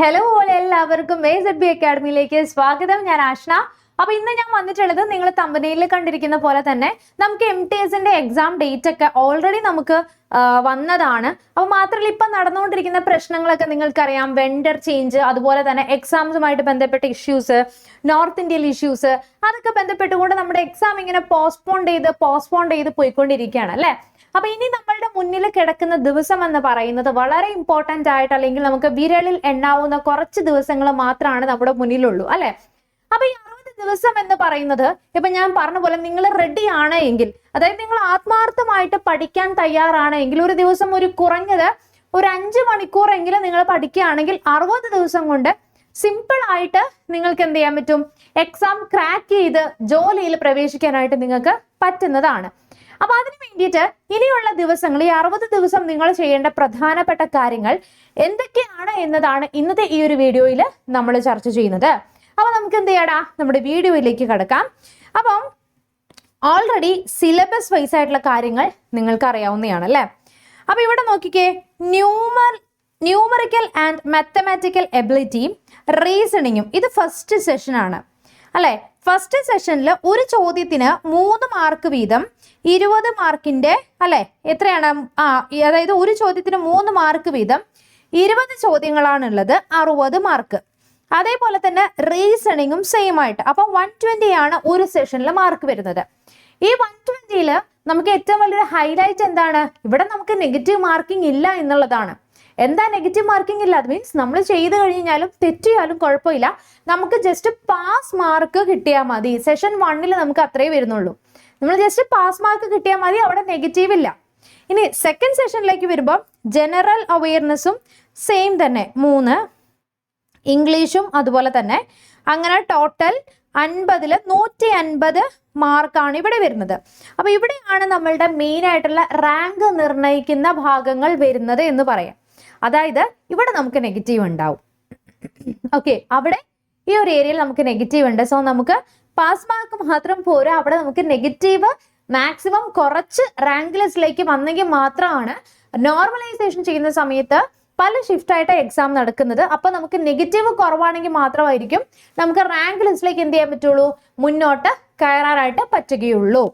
Hello എല്ലാവർക്കും A Z B അക്കാഡമിയിലേക്ക് സ്വാഗതം. ഞാൻ ആഷ്ന. അപ്പൊ ഇന്ന് ഞാൻ വന്നിട്ടുള്ളത് നിങ്ങൾ തമ്പനയിൽ കണ്ടിരിക്കുന്ന പോലെ തന്നെ നമുക്ക് എം ടി എസിന്റെ എക്സാം ഡേറ്റ് ഒക്കെ ഓൾറെഡി നമുക്ക് വന്നതാണ്. അപ്പൊ മാത്രമല്ല ഇപ്പൊ നടന്നുകൊണ്ടിരിക്കുന്ന പ്രശ്നങ്ങളൊക്കെ നിങ്ങൾക്കറിയാം. വെണ്ടർ ചേഞ്ച് അതുപോലെ തന്നെ എക്സാംസുമായിട്ട് ബന്ധപ്പെട്ട ഇഷ്യൂസ് നോർത്ത് ഇന്ത്യയിൽ ഇഷ്യൂസ് അതൊക്കെ ബന്ധപ്പെട്ടുകൊണ്ട് നമ്മുടെ എക്സാം ഇങ്ങനെ പോസ്റ്റ്പോൺ ചെയ്ത് പോസ്റ്റ്പോൺ ചെയ്ത് പോയിക്കൊണ്ടിരിക്കുകയാണ് അല്ലെ? അപ്പൊ ഇനി നമ്മളുടെ മുന്നിൽ കിടക്കുന്ന ദിവസം എന്ന് പറയുന്നത് വളരെ ഇമ്പോർട്ടന്റ് ആയിട്ട് അല്ലെങ്കിൽ നമുക്ക് വിരലിൽ എണ്ണാവുന്ന കുറച്ച് ദിവസങ്ങൾ മാത്രമാണ് നമ്മുടെ മുന്നിലുള്ളൂ അല്ലെ? അപ്പൊ ഈ ദിവസം എന്ന് പറയുന്നത് ഇപ്പൊ ഞാൻ പറഞ്ഞ പോലെ നിങ്ങൾ റെഡി ആണ് എങ്കിൽ അതായത് നിങ്ങൾ ആത്മാർത്ഥമായിട്ട് പഠിക്കാൻ തയ്യാറാണ് എങ്കിൽ ഒരു ദിവസം ഒരു കുറഞ്ഞത് ഒരു അഞ്ച് മണിക്കൂറെങ്കിലും നിങ്ങൾ പഠിക്കുകയാണെങ്കിൽ അറുപത് ദിവസം കൊണ്ട് സിമ്പിൾ ആയിട്ട് നിങ്ങൾക്ക് എന്ത് ചെയ്യാൻ പറ്റും? എക്സാം ക്രാക്ക് ചെയ്ത് ജോലിയിൽ പ്രവേശിക്കാനായിട്ട് നിങ്ങൾക്ക് പറ്റുന്നതാണ്. അപ്പൊ അതിന് വേണ്ടിയിട്ട് ഇനിയുള്ള ദിവസങ്ങൾ ഈ അറുപത് ദിവസം നിങ്ങൾ ചെയ്യേണ്ട പ്രധാനപ്പെട്ട കാര്യങ്ങൾ എന്തൊക്കെയാണ് എന്നതാണ് ഇന്നത്തെ ഈ ഒരു വീഡിയോയിൽ നമ്മൾ ചർച്ച ചെയ്യുന്നത്. അപ്പൊ നമുക്ക് എന്ത് ചെയ്യാടാ നമ്മുടെ വീഡിയോയിലേക്ക് കിടക്കാം. അപ്പം ഓൾറെഡി സിലബസ് വൈസ് ആയിട്ടുള്ള കാര്യങ്ങൾ നിങ്ങൾക്ക് അറിയാവുന്നതാണ് അല്ലേ അപ്പൊ ഇവിടെ നോക്കിക്കേ. ന്യൂമർ ന്യൂമറിക്കൽ ആൻഡ് മാത്തമാറ്റിക്കൽ എബിലിറ്റിയും റീസണിങ്ങും ഇത് ഫസ്റ്റ് സെഷനാണ് അല്ലെ? ഫസ്റ്റ് സെഷനിൽ ഒരു ചോദ്യത്തിന് മൂന്ന് മാർക്ക് വീതം ഇരുപത് മാർക്കിന്റെ അല്ലെ? എത്രയാണ്? ആ അതായത് ഒരു ചോദ്യത്തിന് മൂന്ന് മാർക്ക് വീതം ഇരുപത് ചോദ്യങ്ങളാണുള്ളത് അറുപത് മാർക്ക് അതേപോലെ തന്നെ റീസണിങ്ങും സെയിം ആയിട്ട്. അപ്പൊ വൺ ട്വന്റി ആണ് ഒരു സെഷനിൽ മാർക്ക് വരുന്നത്. ഈ വൺ ട്വന്റിയിൽ നമുക്ക് ഏറ്റവും വലിയൊരു ഹൈലൈറ്റ് എന്താണ്? ഇവിടെ നമുക്ക് നെഗറ്റീവ് മാർക്കിംഗ് ഇല്ല എന്നുള്ളതാണ്. എന്താ നെഗറ്റീവ് മാർക്കിംഗ് ഇല്ല? അത് മീൻസ് നമ്മൾ ചെയ്ത് കഴിഞ്ഞാലും തെറ്റിയാലും കുഴപ്പമില്ല. നമുക്ക് ജസ്റ്റ് പാസ് മാർക്ക് കിട്ടിയാൽ മതി. സെഷൻ വണ്ണിൽ നമുക്ക് അത്രേ വരുന്നുള്ളൂ. നമ്മൾ ജസ്റ്റ് പാസ് മാർക്ക് കിട്ടിയാൽ മതി അവിടെ നെഗറ്റീവ് ഇല്ല. ഇനി സെക്കൻഡ് സെഷനിലേക്ക് വരുമ്പോൾ ജനറൽ അവയർനെസ്സും സെയിം തന്നെ. മൂന്ന് ഇംഗ്ലീഷും അതുപോലെ തന്നെ. അങ്ങനെ ടോട്ടൽ അൻപതിൽ നൂറ്റി അൻപത് മാർക്കാണ് ഇവിടെ വരുന്നത്. അപ്പോൾ ഇവിടെയാണ് നമ്മളുടെ മെയിൻ ആയിട്ടുള്ള റാങ്ക് നിർണയിക്കുന്ന ഭാഗങ്ങൾ വരുന്നത് എന്ന് പറയാം. അതായത് ഇവിടെ നമുക്ക് നെഗറ്റീവ് ഉണ്ടാവും. ഓക്കെ അവിടെ ഈ ഒരു ഏരിയയിൽ നമുക്ക് നെഗറ്റീവ് ഉണ്ട്. സോ നമുക്ക് പാസ് മാർക്ക് മാത്രം പോരാ. അവിടെ നമുക്ക് നെഗറ്റീവ് മാക്സിമം കുറച്ച് റാങ്ക് ലിസ്റ്റിലേക്ക് വന്നെങ്കിൽ മാത്രമാണ് നോർമലൈസേഷൻ ചെയ്യുന്ന സമയത്ത് പല ഷിഫ്റ്റ് ആയിട്ട് എക്സാം നടക്കുന്നത്. അപ്പൊ നമുക്ക് നെഗറ്റീവ് കുറവാണെങ്കിൽ മാത്രമായിരിക്കും നമുക്ക് റാങ്ക് ലിസ്റ്റിലേക്ക് എന്ത് ചെയ്യാൻ പറ്റുള്ളൂ? മുന്നോട്ട് കയറാനായിട്ട് പറ്റുകയുള്ളൂ.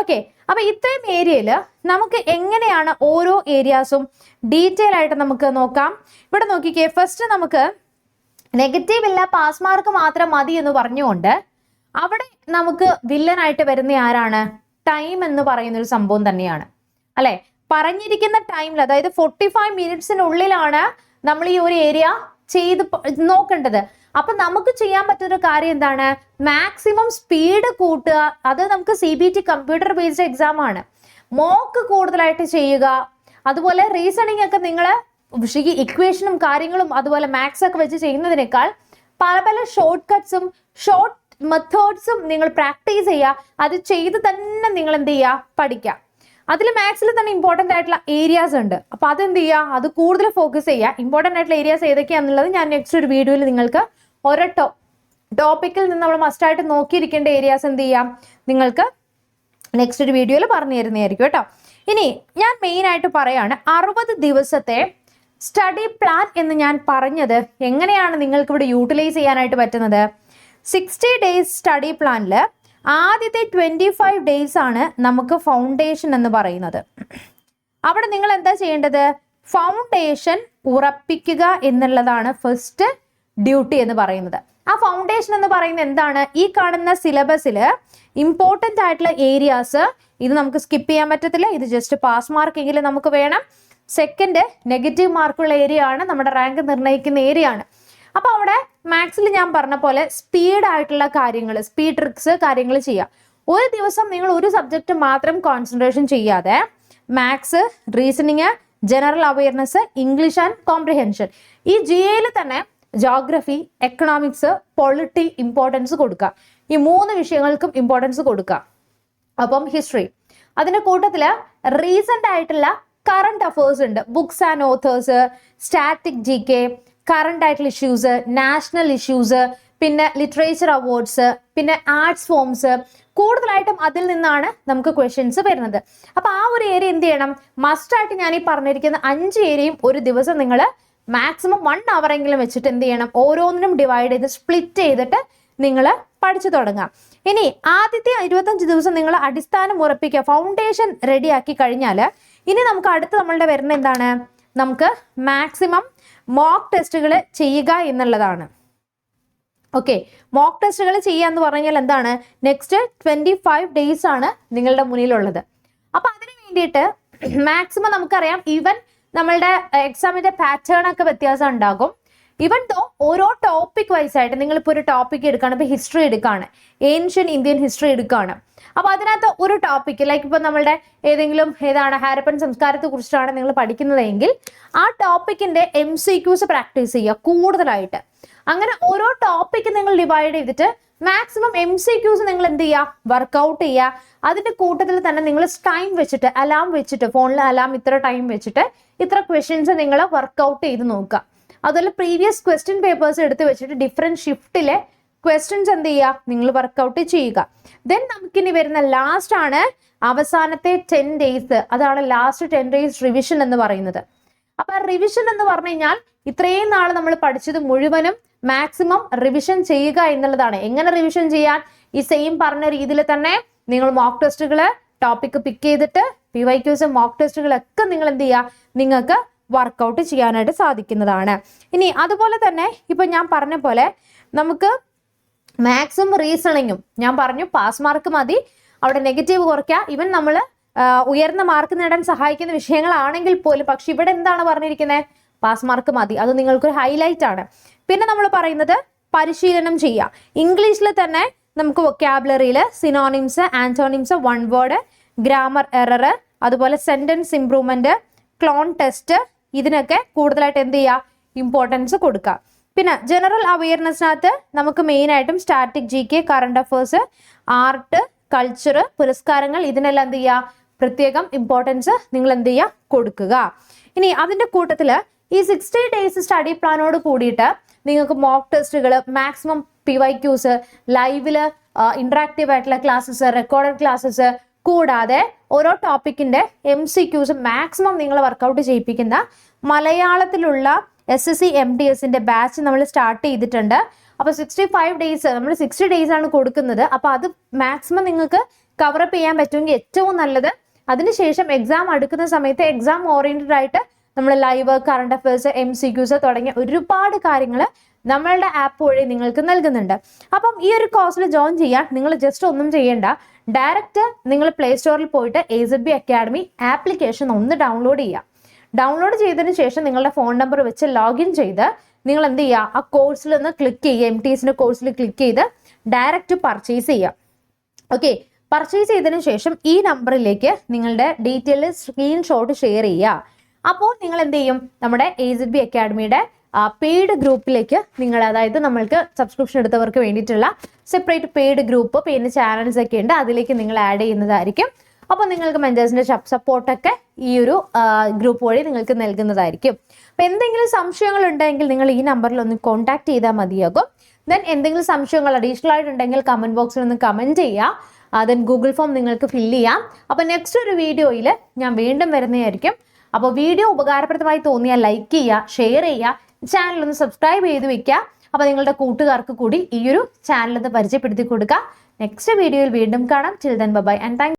ഓക്കെ അപ്പൊ ഇത്രയും ഏരിയയിൽ നമുക്ക് എങ്ങനെയാണ് ഓരോ ഏരിയാസും ഡീറ്റെയിൽ ആയിട്ട് നമുക്ക് നോക്കാം. ഇവിടെ നോക്കിക്കേ. ഫസ്റ്റ് നമുക്ക് നെഗറ്റീവ് ഇല്ല പാസ് മാർക്ക് മാത്രം മതി എന്ന് പറഞ്ഞുകൊണ്ട് അവിടെ നമുക്ക് വില്ലനായിട്ട് വരുന്ന ആരാണ്? ടൈം എന്ന് പറയുന്ന ഒരു സംഭവം തന്നെയാണ്. അല്ലെ? പറഞ്ഞിരിക്കുന്ന ടൈമിൽ അതായത് ഫോർട്ടി ഫൈവ് മിനിറ്റ്സിനുള്ളിലാണ് നമ്മൾ ഈ ഒരു ഏരിയ ചെയ്ത് നോക്കേണ്ടത്. അപ്പൊ നമുക്ക് ചെയ്യാൻ പറ്റുന്ന കാര്യം എന്താണ്? മാക്സിമം സ്പീഡ് കൂട്ടുക. അത് നമുക്ക് C B T computer based exam ആണ്. മോക്ക് കൂടുതലായിട്ട് ചെയ്യുക. അതുപോലെ റീസണിങ് ഒക്കെ നിങ്ങൾ ഇക്വേഷനും കാര്യങ്ങളും അതുപോലെ മാത്സ് ഒക്കെ വെച്ച് ചെയ്യുന്നതിനേക്കാൾ പല പല ഷോർട്ട് കട്ട്സും ഷോർട്ട് മെത്തേഡ്സും നിങ്ങൾ പ്രാക്ടീസ് ചെയ്യുക. അത് ചെയ്ത് തന്നെ നിങ്ങൾ എന്ത് ചെയ്യുക? പഠിക്കുക. അതിൽ മാത്സിൽ തന്നെ ഇമ്പോർട്ടന്റ് ആയിട്ടുള്ള ഏരിയാസ് ഉണ്ട്. അപ്പൊ അതെന്ത് ചെയ്യുക അത് കൂടുതൽ ഫോക്കസ് ചെയ്യുക ഇമ്പോർട്ടന്റ് ആയിട്ടുള്ള ഏരിയാസ് ഏതൊക്കെയാണെന്നുള്ളത് ഞാൻ നെക്സ്റ്റ് ഒരു വീഡിയോയിൽ നിങ്ങൾക്ക് ഓരോ ടോ ടോപ്പിക്കിൽ നിന്ന് നമ്മൾ മസ്റ്റായിട്ട് നോക്കിയിരിക്കേണ്ട ഏരിയാസ് എന്ത് ചെയ്യാം? നിങ്ങൾക്ക് നെക്സ്റ്റ് ഒരു വീഡിയോയിൽ പറഞ്ഞു തരുന്നതായിരിക്കും കേട്ടോ. ഇനി ഞാൻ മെയിൻ ആയിട്ട് പറയാണ് അറുപത് ദിവസത്തെ സ്റ്റഡി പ്ലാൻ എന്ന് ഞാൻ പറഞ്ഞത് എങ്ങനെയാണ് നിങ്ങൾക്ക് ഇവിടെ യൂട്ടിലൈസ് ചെയ്യാനായിട്ട് പറ്റുന്നത്? സിക്സ്റ്റി ഡേയ്സ് സ്റ്റഡി പ്ലാനിൽ ആദ്യത്തെ ട്വന്റി ഫൈവ് ഡേയ്സ് ആണ് നമുക്ക് ഫൗണ്ടേഷൻ എന്ന് പറയുന്നത്. അവിടെ നിങ്ങൾ എന്താ ചെയ്യേണ്ടത്? ഫൗണ്ടേഷൻ ഉറപ്പിക്കുക എന്നുള്ളതാണ് ഫസ്റ്റ് ഡ്യൂട്ടി എന്ന് പറയുന്നത്. ആ ഫൗണ്ടേഷൻ എന്ന് പറയുന്നത് എന്താണ്? ഈ കാണുന്ന സിലബസിൽ ഇമ്പോർട്ടന്റ് ആയിട്ടുള്ള ഏരിയാസ് ഇത് നമുക്ക് സ്കിപ്പ് ചെയ്യാൻ പറ്റത്തില്ല. ഇത് ജസ്റ്റ് പാസ് മാർക്ക് എങ്കിലും നമുക്ക് വേണം. സെക്കൻഡ് നെഗറ്റീവ് മാർക്കുള്ള ഏരിയ ആണ് നമ്മുടെ റാങ്ക് നിർണയിക്കുന്ന ഏരിയ ആണ്. അപ്പൊ അവിടെ മാത്സിൽ ഞാൻ പറഞ്ഞ പോലെ സ്പീഡ് ആയിട്ടുള്ള കാര്യങ്ങൾ സ്പീഡ് ട്രിക്സ് കാര്യങ്ങൾ ചെയ്യുക ഒരു ദിവസം നിങ്ങൾ ഒരു സബ്ജക്റ്റ് മാത്രം കോൺസെൻട്രേഷൻ ചെയ്യാതെ maths reasoning general awareness English and comprehension ഈ ജി എയിൽ തന്നെ ജോഗ്രഫി എക്കണോമിക്സ് പൊളിറ്റി ഇമ്പോർട്ടൻസ് കൊടുക്കുക. ഈ മൂന്ന് വിഷയങ്ങൾക്കും ഇമ്പോർട്ടൻസ് കൊടുക്കുക. അപ്പം ഹിസ്റ്ററി അതിന്റെ കൂട്ടത്തിൽ റീസെന്റ് ആയിട്ടുള്ള കറണ്ട് അഫേഴ്സ് ഉണ്ട്. Books and authors static G K current ആയിട്ടുള്ള ഇഷ്യൂസ് നാഷണൽ ഇഷ്യൂസ് പിന്നെ ലിറ്ററേച്ചർ അവാർഡ്സ് പിന്നെ ആർട്സ് ഫോംസ് കൂടുതലായിട്ടും അതിൽ നിന്നാണ് നമുക്ക് ക്വസ്റ്റ്യൻസ് വരുന്നത്. അപ്പൊ ആ ഒരു ഏരിയ എന്ത് ചെയ്യണം? മസ്റ്റ് ആയിട്ട് ഞാൻ ഈ പറഞ്ഞിരിക്കുന്ന അഞ്ച് ഏരിയയും ഒരു ദിവസം നിങ്ങൾ മാക്സിമം വൺ അവർ എങ്കിലും വെച്ചിട്ട് എന്ത് ചെയ്യണം? ഓരോന്നിനും ഡിവൈഡ് ചെയ്ത് സ്പ്ലിറ്റ് ചെയ്തിട്ട് നിങ്ങൾ പഠിച്ചു തുടങ്ങാം. ഇനി ആദ്യത്തെ ഇരുപത്തഞ്ച് ദിവസം നിങ്ങൾ അടിസ്ഥാനം ഉറപ്പിക്കുക ഫൗണ്ടേഷൻ റെഡിയാക്കി കഴിഞ്ഞാൽ ഇനി നമുക്ക് അടുത്ത് നമ്മളുടെ വരുന്ന എന്താണ്? നമുക്ക് മാക്സിമം മോക്ക് ടെസ്റ്റുകൾ ചെയ്യുക എന്നുള്ളതാണ്. ഓക്കെ മോക്ക് ടെസ്റ്റുകൾ ചെയ്യുക എന്ന് പറഞ്ഞാൽ എന്താണ്? നെക്സ്റ്റ് ട്വന്റി ഫൈവ് ഡേയ്സ് ആണ് നിങ്ങളുടെ മുന്നിലുള്ളത്. അപ്പൊ അതിന് വേണ്ടിയിട്ട് മാക്സിമം നമുക്കറിയാം ഈവൻ നമ്മളുടെ എക്സാമിന്റെ പാറ്റേൺ ഒക്കെ വ്യത്യാസം ഉണ്ടാകും. ഇവൻ ദോ ഓരോ ടോപ്പിക് വൈസ് ആയിട്ട് നിങ്ങൾ ഇപ്പോൾ ഒരു ടോപ്പിക് എടുക്കുകയാണ് ഇപ്പൊ ഹിസ്റ്ററി എടുക്കുകയാണ് ഏൻഷ്യൻ ഇന്ത്യൻ ഹിസ്റ്ററി എടുക്കുകയാണ് അപ്പോൾ അതിനകത്ത് ഒരു ടോപ്പിക് ലൈക്ക് ഇപ്പൊ നമ്മളുടെ ഏതെങ്കിലും ഏതാണ് ഹാരപ്പൻ സംസ്കാരത്തെ കുറിച്ചിട്ടാണ് നിങ്ങൾ പഠിക്കുന്നതെങ്കിൽ ആ ടോപ്പിക്കിന്റെ എം സി ക്യൂസ് പ്രാക്ടീസ് ചെയ്യുക കൂടുതലായിട്ട്. അങ്ങനെ ഓരോ ടോപ്പിക്ക് നിങ്ങൾ ഡിവൈഡ് ചെയ്തിട്ട് മാക്സിമം എം സി ക്യൂസ് നിങ്ങൾ എന്ത് ചെയ്യുക? വർക്കൗട്ട് ചെയ്യുക. അതിന്റെ കൂട്ടത്തിൽ തന്നെ നിങ്ങൾ ടൈം വെച്ചിട്ട് അലാം വെച്ചിട്ട് ഫോണിൽ അലാം ഇത്ര ടൈം വെച്ചിട്ട് ഇത്ര ക്വസ്റ്റ്യൻസ് നിങ്ങൾ വർക്കൗട്ട് ചെയ്ത് നോക്കുക. അതുപോലെ പ്രീവിയസ് ക്വസ്റ്റ്യൻ പേപ്പേഴ്സ് എടുത്ത് വെച്ചിട്ട് ഡിഫറെന്റ് ഷിഫ്റ്റിലെ ക്വസ്റ്റ്യൻസ് എന്ത് ചെയ്യുക? നിങ്ങൾ വർക്കൗട്ട് ചെയ്യുക. ദെൻ നമുക്കിനി വരുന്ന ലാസ്റ്റ് ആണ് അവസാനത്തെ ടെൻ ഡേയ്സ് അതാണ് ലാസ്റ്റ് ടെൻ ഡേയ്സ് റിവിഷൻ എന്ന് പറയുന്നത്. അപ്പൊ റിവിഷൻ എന്ന് പറഞ്ഞു കഴിഞ്ഞാൽ ഇത്രയും നാൾ നമ്മൾ പഠിച്ചത് മുഴുവനും മാക്സിമം റിവിഷൻ ചെയ്യുക എന്നുള്ളതാണ്. എങ്ങനെ റിവിഷൻ ചെയ്യാൻ? ഈ സെയിം പറഞ്ഞ രീതിയിൽ തന്നെ നിങ്ങൾ മോക്ക് ടെസ്റ്റുകൾ ടോപ്പിക് പിക്ക് ചെയ്തിട്ട് പി വൈ ക്യൂസ് മോക്ക് ടെസ്റ്റുകളൊക്കെ നിങ്ങൾ എന്ത് ചെയ്യുക? നിങ്ങൾക്ക് വർക്കൗട്ട് ചെയ്യാനായിട്ട് സാധിക്കുന്നതാണ്. ഇനി അതുപോലെ തന്നെ ഇപ്പൊ ഞാൻ പറഞ്ഞ പോലെ നമുക്ക് മാക്സിമം റീസണിങ്ങും ഞാൻ പറഞ്ഞു പാസ് മാർക്ക് മതി. അവിടെ നെഗറ്റീവ് കുറയ്ക്കുക. ഇവൻ നമ്മൾ ഉയർന്ന മാർക്ക് നേടാൻ സഹായിക്കുന്ന വിഷയങ്ങളാണെങ്കിൽ പോലും പക്ഷെ ഇവിടെ എന്താണ് പറഞ്ഞിരിക്കുന്നത് പാസ് മാർക്ക് മതി. അത് നിങ്ങൾക്കൊരു ഹൈലൈറ്റ് ആണ്. പിന്നെ നമ്മൾ പറയുന്നത് പരിശീലനം ചെയ്യുക. ഇംഗ്ലീഷിൽ തന്നെ നമുക്ക് വൊക്കാബുലറിയിൽ synonyms antonyms one word grammar error അതുപോലെ സെന്റൻസ് ഇംപ്രൂവ്മെന്റ് ക്ലോൺ ടെസ്റ്റ് ഇതിനൊക്കെ കൂടുതലായിട്ട് എന്ത് ചെയ്യുക ഇമ്പോർട്ടൻസ് കൊടുക്കുക പിന്നെ ജനറൽ അവയർനെസ്സിനകത്ത് നമുക്ക് മെയിൻ ആയിട്ടും static G K current affairs art culture പുരസ്കാരങ്ങൾ ഇതിനെല്ലാം എന്ത് ചെയ്യുക പ്രത്യേകം ഇമ്പോർട്ടൻസ് നിങ്ങൾ എന്ത് ചെയ്യുക കൊടുക്കുക. ഇനി അതിന്റെ കൂട്ടത്തിൽ ഈ സിക്സ്റ്റി ഡേയ്സ് സ്റ്റഡി പ്ലാനോട് കൂടിയിട്ട് നിങ്ങൾക്ക് മോക്ക് ടെസ്റ്റുകൾ മാക്സിമം പി വൈ ക്യൂസ് ലൈവിൽ ഇന്ററാക്റ്റീവ് ആയിട്ടുള്ള ക്ലാസ്സസ് റെക്കോർഡഡ് ക്ലാസ്സസ് കൂടാതെ ഓരോ ടോപ്പിക്കിന്റെ എം സി ക്യൂസ് മാക്സിമം നിങ്ങൾ വർക്കൗട്ട് ചെയ്യിപ്പിക്കുന്ന മലയാളത്തിലുള്ള S S C M D എസിന്റെ ബാച്ച് നമ്മൾ സ്റ്റാർട്ട് ചെയ്തിട്ടുണ്ട്. അപ്പോൾ സിക്സ്റ്റി ഫൈവ് ഡേയ്സ് നമ്മൾ സിക്സ്റ്റി ഡേയ്സ് ആണ് കൊടുക്കുന്നത്. അപ്പോൾ അത് മാക്സിമം നിങ്ങൾക്ക് കവറപ്പ് ചെയ്യാൻ പറ്റുമെങ്കിൽ ഏറ്റവും നല്ലത് അതിനുശേഷം എക്സാം അടുക്കുന്ന സമയത്ത് എക്സാം ഓറിയന്റഡ് ആയിട്ട് നമ്മൾ live current affairs M C Qs തുടങ്ങിയ ഒരുപാട് കാര്യങ്ങൾ നമ്മളുടെ ആപ്പ് വഴി നിങ്ങൾക്ക് നൽകുന്നുണ്ട്. അപ്പം ഈ ഒരു കോഴ്സിൽ ജോയിൻ ചെയ്യാൻ നിങ്ങൾ ജസ്റ്റ് ഒന്നും ചെയ്യേണ്ട. ഡയറക്റ്റ് നിങ്ങൾ പ്ലേ സ്റ്റോറിൽ പോയിട്ട് A Z B academy application ഒന്ന് ഡൗൺലോഡ് ചെയ്യുക ഡൗൺലോഡ് ചെയ്തതിന് ശേഷം നിങ്ങളുടെ ഫോൺ നമ്പർ വെച്ച് ലോഗിൻ ചെയ്ത് നിങ്ങൾ എന്ത് ചെയ്യുക ആ കോഴ്സിൽ ഒന്ന് ക്ലിക്ക് ചെയ്യുക എം ടി എസിന്റെ കോഴ്സിൽ ക്ലിക്ക് ചെയ്ത് ഡയറക്റ്റ് പർച്ചേസ് ചെയ്യുക ഓക്കെ പർച്ചേസ് ചെയ്തതിനു ശേഷം ഈ നമ്പറിലേക്ക് നിങ്ങളുടെ ഡീറ്റെയിൽ സ്ക്രീൻഷോട്ട് ഷെയർ ചെയ്യുക അപ്പോൾ നിങ്ങൾ എന്ത് ചെയ്യും? നമ്മുടെ എ ബി അക്കാഡമിയുടെ പെയ്ഡ് ഗ്രൂപ്പിലേക്ക് നിങ്ങൾ അതായത് നമ്മൾക്ക് സബ്സ്ക്രിപ്ഷൻ എടുത്തവർക്ക് വേണ്ടിയിട്ടുള്ള സെപ്പറേറ്റ് പെയ്ഡ് ഗ്രൂപ്പ് പിന്നെ ചാനൽസ് ഒക്കെ ഉണ്ട്. അതിലേക്ക് നിങ്ങൾ ആഡ് ചെയ്യുന്നതായിരിക്കും. അപ്പോൾ നിങ്ങൾക്ക് മെന്റേഴ്സിന്റെ സപ്പോർട്ടൊക്കെ ഈ ഒരു ഗ്രൂപ്പ് വഴി നിങ്ങൾക്ക് നൽകുന്നതായിരിക്കും. അപ്പോൾ എന്തെങ്കിലും സംശയങ്ങൾ ഉണ്ടെങ്കിൽ നിങ്ങൾ ഈ നമ്പറിൽ ഒന്ന് കോൺടാക്ട് ചെയ്താൽ മതിയാകും. ദെൻ എന്തെങ്കിലും സംശയങ്ങൾ അഡീഷണൽ ആയിട്ടുണ്ടെങ്കിൽ കമന്റ് ബോക്സിൽ ഒന്ന് കമന്റ് ചെയ്യുക ദെൻ ഗൂഗിൾ ഫോം നിങ്ങൾക്ക് ഫില്ല് ചെയ്യാം. അപ്പോൾ നെക്സ്റ്റ് ഒരു വീഡിയോയിൽ ഞാൻ വീണ്ടും വരുന്നതായിരിക്കും. അപ്പോൾ വീഡിയോ ഉപകാരപ്രദമായി തോന്നിയാൽ ലൈക്ക് ചെയ്യുക ഷെയർ ചെയ്യുക ചാനൽ ഒന്ന് സബ്സ്ക്രൈബ് ചെയ്ത് വെക്കുക അപ്പോൾ നിങ്ങളുടെ കൂട്ടുകാർക്ക് കൂടി ഈ ഒരു ചാനൽ ഒന്ന് പരിചയപ്പെടുത്തി കൊടുക്കുക. നെക്സ്റ്റ് വീഡിയോയിൽ വീണ്ടും കാണാം. Children bye-bye and thank